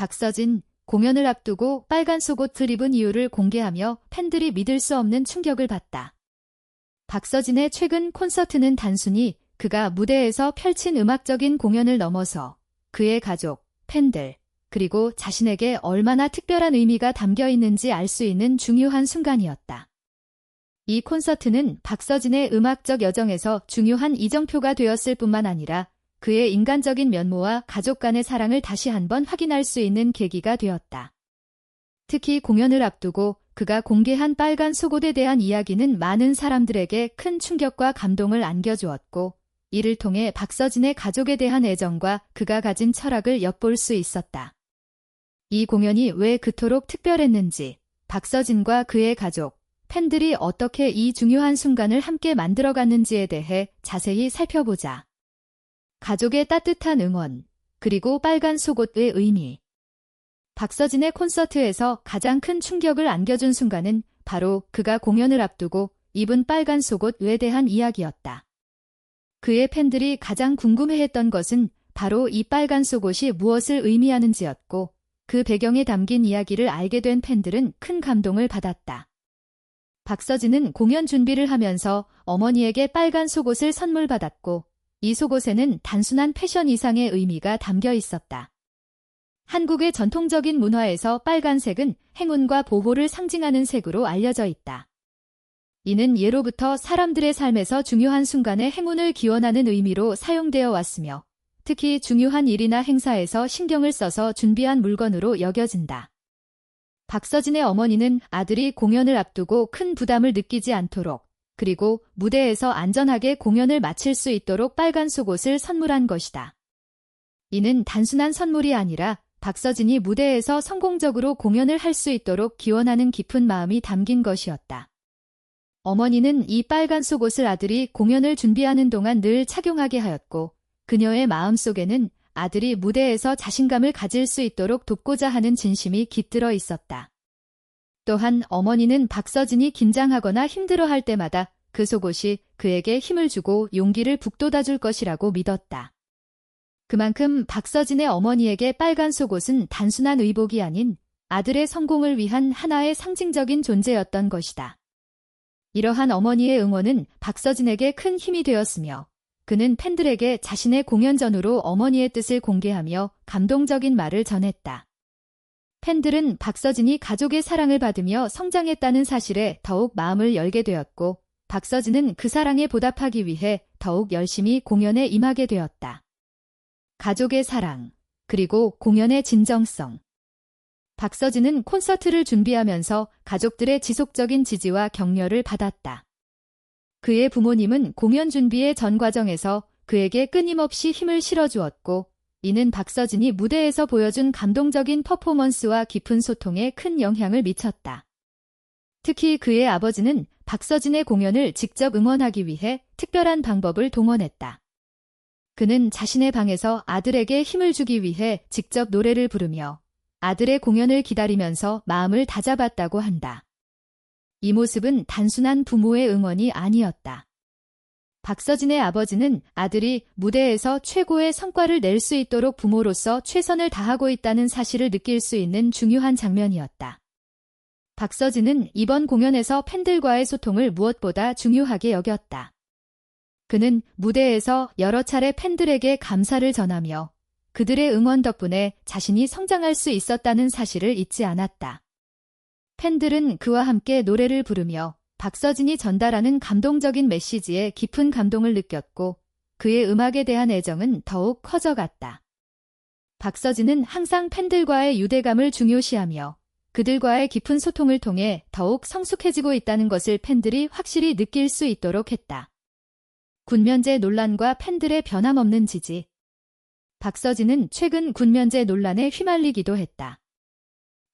박서진, 공연을 앞두고 빨간 속옷을 입은 이유를 공개하며 팬들이 믿을 수 없는 충격을 받다. 박서진의 최근 콘서트는 단순히 그가 무대에서 펼친 음악적인 공연을 넘어서 그의 가족, 팬들, 그리고 자신에게 얼마나 특별한 의미가 담겨 있는지 알 수 있는 중요한 순간이었다. 이 콘서트는 박서진의 음악적 여정에서 중요한 이정표가 되었을 뿐만 아니라 그의 인간적인 면모와 가족 간의 사랑을 다시 한번 확인할 수 있는 계기가 되었다. 특히 공연을 앞두고 그가 공개한 빨간 속옷에 대한 이야기는 많은 사람들에게 큰 충격과 감동을 안겨주었고, 이를 통해 박서진의 가족에 대한 애정과 그가 가진 철학을 엿볼 수 있었다. 이 공연이 왜 그토록 특별했는지, 박서진과 그의 가족, 팬들이 어떻게 이 중요한 순간을 함께 만들어갔는지에 대해 자세히 살펴보자. 가족의 따뜻한 응원, 그리고 빨간 속옷의 의미. 박서진의 콘서트에서 가장 큰 충격을 안겨준 순간은 바로 그가 공연을 앞두고 입은 빨간 속옷에 대한 이야기였다. 그의 팬들이 가장 궁금해했던 것은 바로 이 빨간 속옷이 무엇을 의미하는지였고 그 배경에 담긴 이야기를 알게 된 팬들은 큰 감동을 받았다. 박서진은 공연 준비를 하면서 어머니에게 빨간 속옷을 선물 받았고 이 속옷에는 단순한 패션 이상의 의미가 담겨 있었다. 한국의 전통적인 문화에서 빨간색은 행운과 보호를 상징하는 색으로 알려져 있다. 이는 예로부터 사람들의 삶에서 중요한 순간에 행운을 기원하는 의미로 사용되어 왔으며 특히 중요한 일이나 행사에서 신경을 써서 준비한 물건으로 여겨진다. 박서진의 어머니는 아들이 공연을 앞두고 큰 부담을 느끼지 않도록 그리고 무대에서 안전하게 공연을 마칠 수 있도록 빨간 속옷을 선물한 것이다. 이는 단순한 선물이 아니라 박서진이 무대에서 성공적으로 공연을 할 수 있도록 기원하는 깊은 마음이 담긴 것이었다. 어머니는 이 빨간 속옷을 아들이 공연을 준비하는 동안 늘 착용하게 하였고 그녀의 마음 속에는 아들이 무대에서 자신감을 가질 수 있도록 돕고자 하는 진심이 깃들어 있었다. 또한 어머니는 박서진이 긴장하거나 힘들어할 때마다 그 속옷이 그에게 힘을 주고 용기를 북돋아 줄 것이라고 믿었다. 그만큼 박서진의 어머니에게 빨간 속옷은 단순한 의복이 아닌 아들의 성공을 위한 하나의 상징적인 존재였던 것이다. 이러한 어머니의 응원은 박서진에게 큰 힘이 되었으며 그는 팬들에게 자신의 공연 전후로 어머니의 뜻을 공개하며 감동적인 말을 전했다. 팬들은 박서진이 가족의 사랑을 받으며 성장했다는 사실에 더욱 마음을 열게 되었고 박서진은 그 사랑에 보답하기 위해 더욱 열심히 공연에 임하게 되었다. 가족의 사랑, 그리고 공연의 진정성. 박서진은 콘서트를 준비하면서 가족들의 지속적인 지지와 격려를 받았다. 그의 부모님은 공연 준비의 전 과정에서 그에게 끊임없이 힘을 실어주었고, 이는 박서진이 무대에서 보여준 감동적인 퍼포먼스와 깊은 소통에 큰 영향을 미쳤다. 특히 그의 아버지는 박서진의 공연을 직접 응원하기 위해 특별한 방법을 동원했다. 그는 자신의 방에서 아들에게 힘을 주기 위해 직접 노래를 부르며 아들의 공연을 기다리면서 마음을 다잡았다고 한다. 이 모습은 단순한 부모의 응원이 아니었다. 박서진의 아버지는 아들이 무대에서 최고의 성과를 낼 수 있도록 부모로서 최선을 다하고 있다는 사실을 느낄 수 있는 중요한 장면이었다. 박서진은 이번 공연에서 팬들과의 소통을 무엇보다 중요하게 여겼다. 그는 무대에서 여러 차례 팬들에게 감사를 전하며 그들의 응원 덕분에 자신이 성장할 수 있었다는 사실을 잊지 않았다. 팬들은 그와 함께 노래를 부르며 박서진이 전달하는 감동적인 메시지에 깊은 감동을 느꼈고 그의 음악에 대한 애정은 더욱 커져갔다. 박서진은 항상 팬들과의 유대감을 중요시하며 그들과의 깊은 소통을 통해 더욱 성숙해지고 있다는 것을 팬들이 확실히 느낄 수 있도록 했다. 군면제 논란과 팬들의 변함없는 지지. 박서진은 최근 군면제 논란에 휘말리기도 했다.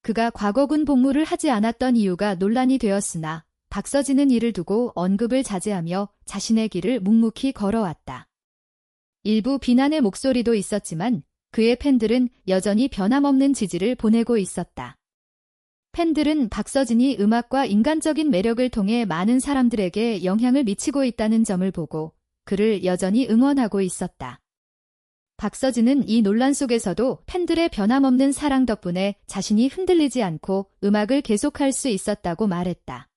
그가 과거 군 복무를 하지 않았던 이유가 논란이 되었으나 박서진은 이를 두고 언급을 자제하며 자신의 길을 묵묵히 걸어왔다. 일부 비난의 목소리도 있었지만 그의 팬들은 여전히 변함없는 지지를 보내고 있었다. 팬들은 박서진이 음악과 인간적인 매력을 통해 많은 사람들에게 영향을 미치고 있다는 점을 보고 그를 여전히 응원하고 있었다. 박서진은 이 논란 속에서도 팬들의 변함없는 사랑 덕분에 자신이 흔들리지 않고 음악을 계속할 수 있었다고 말했다.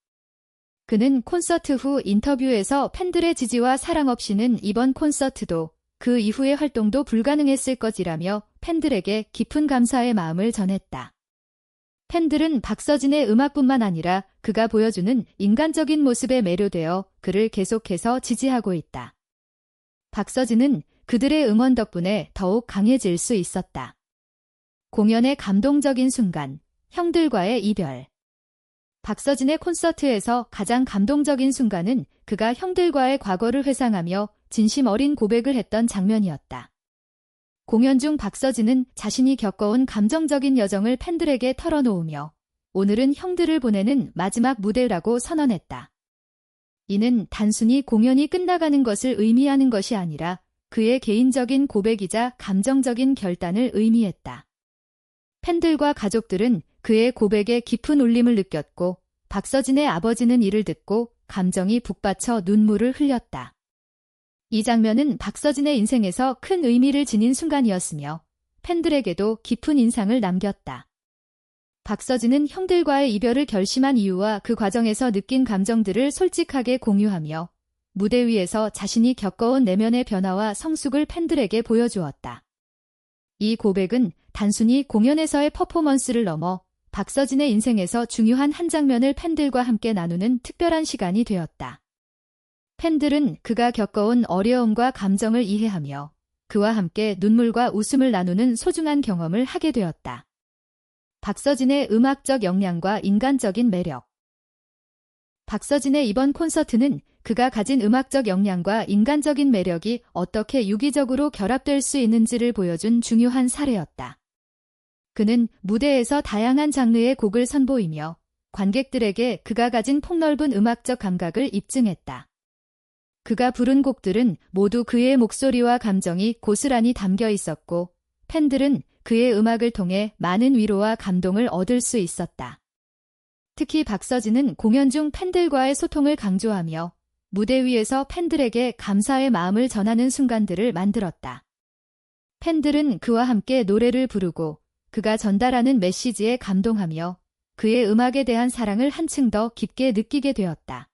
그는 콘서트 후 인터뷰에서 팬들의 지지와 사랑 없이는 이번 콘서트도 그 이후의 활동도 불가능했을 것이라며 팬들에게 깊은 감사의 마음을 전했다. 팬들은 박서진의 음악뿐만 아니라 그가 보여주는 인간적인 모습에 매료되어 그를 계속해서 지지하고 있다. 박서진은 그들의 응원 덕분에 더욱 강해질 수 있었다. 공연의 감동적인 순간, 형들과의 이별. 박서진의 콘서트에서 가장 감동적인 순간은 그가 형들과의 과거를 회상하며 진심 어린 고백을 했던 장면이었다. 공연 중 박서진은 자신이 겪어온 감정적인 여정을 팬들에게 털어놓으며 오늘은 형들을 보내는 마지막 무대라고 선언했다. 이는 단순히 공연이 끝나가는 것을 의미하는 것이 아니라 그의 개인적인 고백이자 감정적인 결단을 의미했다. 팬들과 가족들은 그의 고백에 깊은 울림을 느꼈고 박서진의 아버지는 이를 듣고 감정이 북받쳐 눈물을 흘렸다. 이 장면은 박서진의 인생에서 큰 의미를 지닌 순간이었으며 팬들에게도 깊은 인상을 남겼다. 박서진은 형들과의 이별을 결심한 이유와 그 과정에서 느낀 감정들을 솔직하게 공유하며 무대 위에서 자신이 겪어온 내면의 변화와 성숙을 팬들에게 보여주었다. 이 고백은 단순히 공연에서의 퍼포먼스를 넘어 박서진의 인생에서 중요한 한 장면을 팬들과 함께 나누는 특별한 시간이 되었다. 팬들은 그가 겪어온 어려움과 감정을 이해하며 그와 함께 눈물과 웃음을 나누는 소중한 경험을 하게 되었다. 박서진의 음악적 역량과 인간적인 매력 박서진의 이번 콘서트는 그가 가진 음악적 역량과 인간적인 매력이 어떻게 유기적으로 결합될 수 있는지를 보여준 중요한 사례였다. 그는 무대에서 다양한 장르의 곡을 선보이며 관객들에게 그가 가진 폭넓은 음악적 감각을 입증했다. 그가 부른 곡들은 모두 그의 목소리와 감정이 고스란히 담겨 있었고 팬들은 그의 음악을 통해 많은 위로와 감동을 얻을 수 있었다. 특히 박서진은 공연 중 팬들과의 소통을 강조하며 무대 위에서 팬들에게 감사의 마음을 전하는 순간들을 만들었다. 팬들은 그와 함께 노래를 부르고 그가 전달하는 메시지에 감동하며 그의 음악에 대한 사랑을 한층 더 깊게 느끼게 되었다.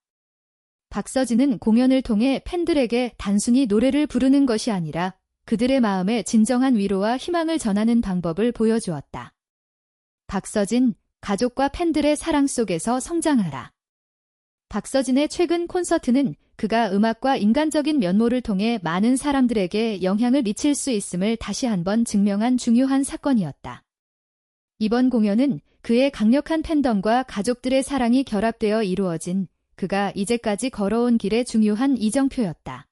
박서진은 공연을 통해 팬들에게 단순히 노래를 부르는 것이 아니라 그들의 마음에 진정한 위로와 희망을 전하는 방법을 보여주었다. 박서진, 가족과 팬들의 사랑 속에서 성장하라. 박서진의 최근 콘서트는 그가 음악과 인간적인 면모를 통해 많은 사람들에게 영향을 미칠 수 있음을 다시 한번 증명한 중요한 사건이었다. 이번 공연은 그의 강력한 팬덤과 가족들의 사랑이 결합되어 이루어진 그가 이제까지 걸어온 길의 중요한 이정표였다.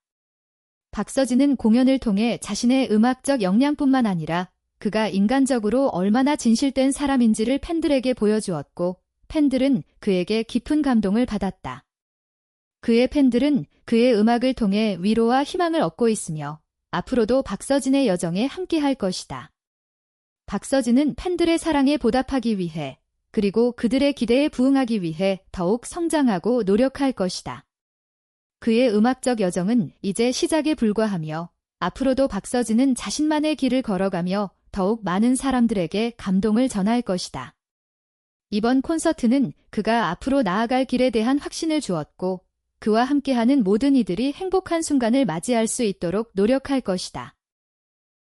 박서진은 공연을 통해 자신의 음악적 역량뿐만 아니라 그가 인간적으로 얼마나 진실된 사람인지를 팬들에게 보여주었고 팬들은 그에게 깊은 감동을 받았다. 그의 팬들은 그의 음악을 통해 위로와 희망을 얻고 있으며 앞으로도 박서진의 여정에 함께할 것이다. 박서진은 팬들의 사랑에 보답하기 위해 그리고 그들의 기대에 부응하기 위해 더욱 성장하고 노력할 것이다. 그의 음악적 여정은 이제 시작에 불과하며 앞으로도 박서진은 자신만의 길을 걸어가며 더욱 많은 사람들에게 감동을 전할 것이다. 이번 콘서트는 그가 앞으로 나아갈 길에 대한 확신을 주었고 그와 함께하는 모든 이들이 행복한 순간을 맞이할 수 있도록 노력할 것이다.